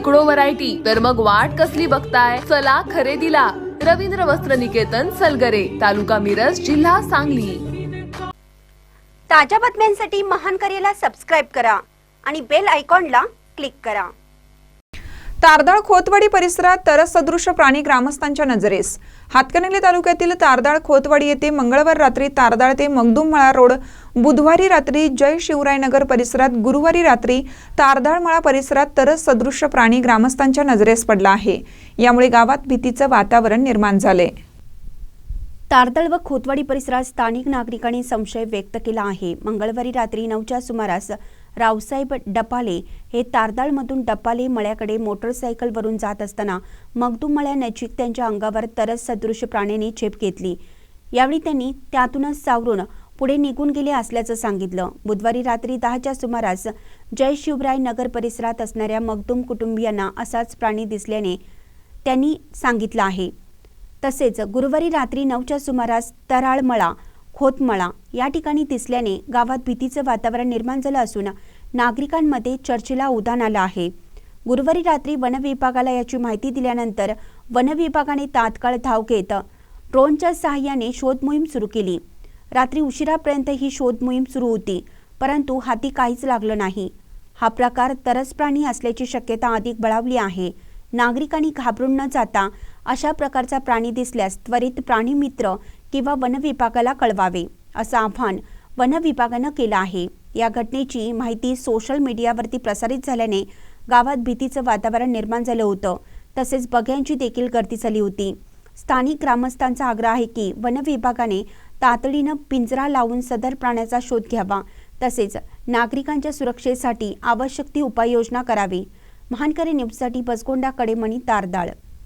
शेकडो व्हरायटी तर मग वाट कसली बघताय? चला खरेदीला. रवींद्र वस्त्र निकेतन सलगरे तालुका मिरज जिल्हा सांगली. ताज्या बातम्यांसाठी महान करेला सबस्क्राईब करा आणि बेल आयकॉनला क्लिक करा. तारदाळ खोतवाडी परिसरात तरससदृश प्राणी ग्रामस्थांच्या नजरेस. हातकणंगले तालुक्यातील तारदाळ खोतवाडी येथे मंगळवार रात्री तारदाळ ते मगदुमळा रोड बुधवारी रात्री जय शिवरायनगर परिसरात गुरुवारी रात्री तारदाळमळा परिसरात तरस सदृश प्राणी ग्रामस्थांच्या नजरेस पडला आहे. यामुळे गावात भीतीचं वातावरण निर्माण झाले. तारदळ व खोतवाडी परिसरात स्थानिक नागरिकांनी संशय व्यक्त केला आहे. मंगळवारी रात्री नऊच्या सुमारास रावसाहेब डपाले हे तारदाळमधून डपाले मळ्याकडे मोटरसायकलवरून जात असताना मगदूम मळ्यानजीक त्यांच्या अंगावर तरस सदृश प्राण्याने झेप घेतली. यावेळी त्यांनी त्यातूनच सावरून पुढे निघून गेले असल्याचं सांगितलं. बुधवारी रात्री दहाच्या सुमारास जय शिवराय नगर परिसरात असणाऱ्या मगदूम कुटुंबियांना असाच प्राणी दिसल्याने त्यांनी सांगितलं आहे. तसेच गुरुवारी रात्री नऊच्या सुमारास तराळमळा खोतमळा. या ठिकाणी दिसल्याने गावात भीतीचं वातावरण निर्माण झालं असून नागरिकांमध्ये चर्चेला उधाण आलं आहे. गुरुवारी रात्री वन विभागाला याची माहिती दिल्यानंतर वन विभागाने तात्काळ धाव घेत ड्रोनच्या सहाय्याने शोध मोहीम सुरू केली. रात्री उशिरापर्यंत ही शोध मोहीम सुरू होती परंतु हाती काहीच लागलं नाही. हा प्रकार तरस प्राणी असल्याची शक्यता अधिक बळावली आहे. नागरिकांनी घाबरून न जाता अशा प्रकारचा प्राणी दिसल्यास त्वरित प्राणी मित्र किंवा वन विभागाला कळवावे असं आव्हान वन विभागानं केलं आहे. या घटनेची माहिती सोशल मीडियावरती प्रसारित झाल्याने गावात भीतीचं वातावरण निर्माण झालं होतं. तसेच बघ्यांची देखील गर्दी झाली होती. स्थानिक ग्रामस्थांचा आग्रह आहे की वन विभागाने तातडीनं पिंजरा लावून सदर प्राण्याचा शोध घ्यावा. तसेच नागरिकांच्या सुरक्षेसाठी आवश्यक ती उपाययोजना करावी. महानकरी न्यूजसाठी बसगोंडा कडेमणी तारदाळ.